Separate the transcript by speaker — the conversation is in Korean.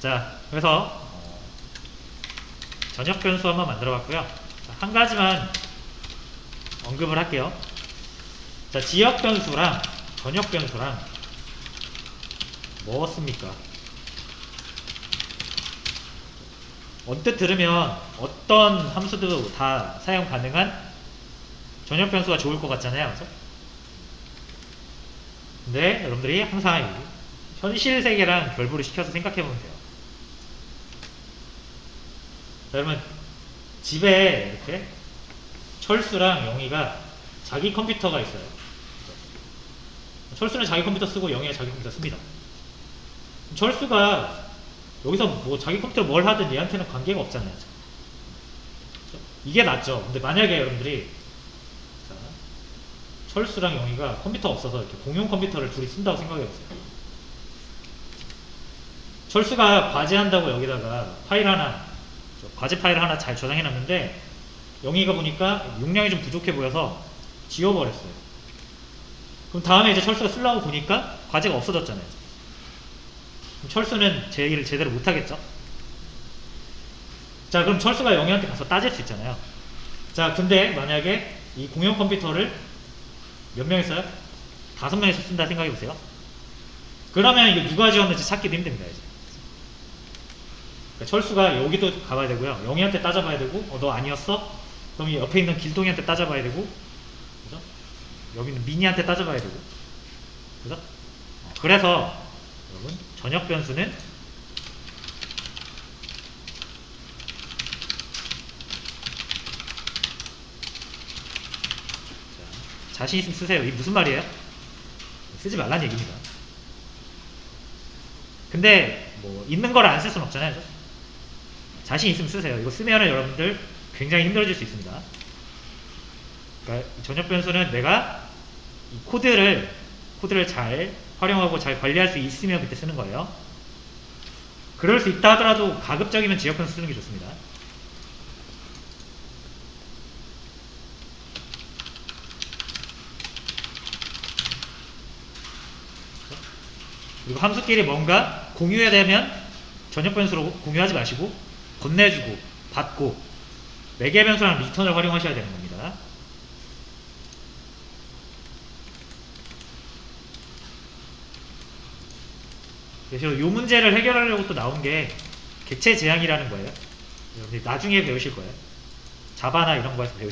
Speaker 1: 자, 그래서 어, 전역 변수 한번 만들어 봤고요. 자, 한 가지만 언급을 할게요. 자, 지역 변수랑 전역 변수랑 뭐 씁니까? 언뜻 들으면 어떤 함수도 다 사용 가능한 전역 변수가 좋을 것 같잖아요. 그죠? 근데 여러분들이 항상 이 현실 세계랑 결부를 시켜서 생각해 보면 돼요. 자, 여러분 집에 이렇게 철수랑 영희가 자기 컴퓨터가 있어요. 철수는 자기 컴퓨터 쓰고 영희가 자기 컴퓨터 씁니다. 철수가 여기서 뭐 자기 컴퓨터 뭘 하든 얘한테는 관계가 없잖아요. 이게 낫죠. 근데 만약에 여러분들이 자, 철수랑 영희가 컴퓨터 없어서 이렇게 공용 컴퓨터를 둘이 쓴다고 생각해보세요. 철수가 과제한다고 여기다가 파일 하나, 저 과제 파일 하나 잘 저장해놨는데 영희가 보니까 용량이 좀 부족해 보여서 지워버렸어요. 그럼 다음에 이제 철수가 쓰려고 보니까 과제가 없어졌잖아요. 그럼 철수는 제 일을 제대로 못하겠죠? 자, 그럼 철수가 영희한테 가서 따질 수 있잖아요. 자, 근데 만약에 이 공용 컴퓨터를 몇 명이서요? 다섯 명이서 쓴다 생각해보세요. 그러면 이게 누가 지웠는지 찾기도 힘듭니다, 이제. 그러니까 철수가 여기도 가봐야 되고요. 영희한테 따져봐야 되고, 어, 너 아니었어? 그럼 이 옆에 있는 길동이한테 따져봐야 되고, 그죠? 여기는 미니한테 따져봐야 되고, 그죠? 어, 그래서 여러분 전역 변수는 자, 자신 있으면 쓰세요. 이게 무슨 말이에요? 쓰지 말란 얘기입니다. 근데 뭐 있는 걸 안쓸 수는 없잖아요. 그죠? 자신 있으면 쓰세요. 이거 쓰면은 여러분들 굉장히 힘들어질 수 있습니다. 그러니까 이 전역 변수는 내가 이 코드를 코드를 잘 활용하고 잘 관리할 수 있으면 그때 쓰는 거예요. 그럴 수 있다 하더라도 가급적이면 지역 변수 쓰는 게 좋습니다. 그리고 함수끼리 뭔가 공유해야 되면 전역 변수로 공유하지 마시고 건네주고 받고 매개 변수랑 리턴을 활용하셔야 되는 겁니다. 그래서 이 문제를 해결하려고 또 나온 게 객체 제한이라는 거예요. 여러분들 나중에 배우실 거예요. 자바나 이런 거에서 배우실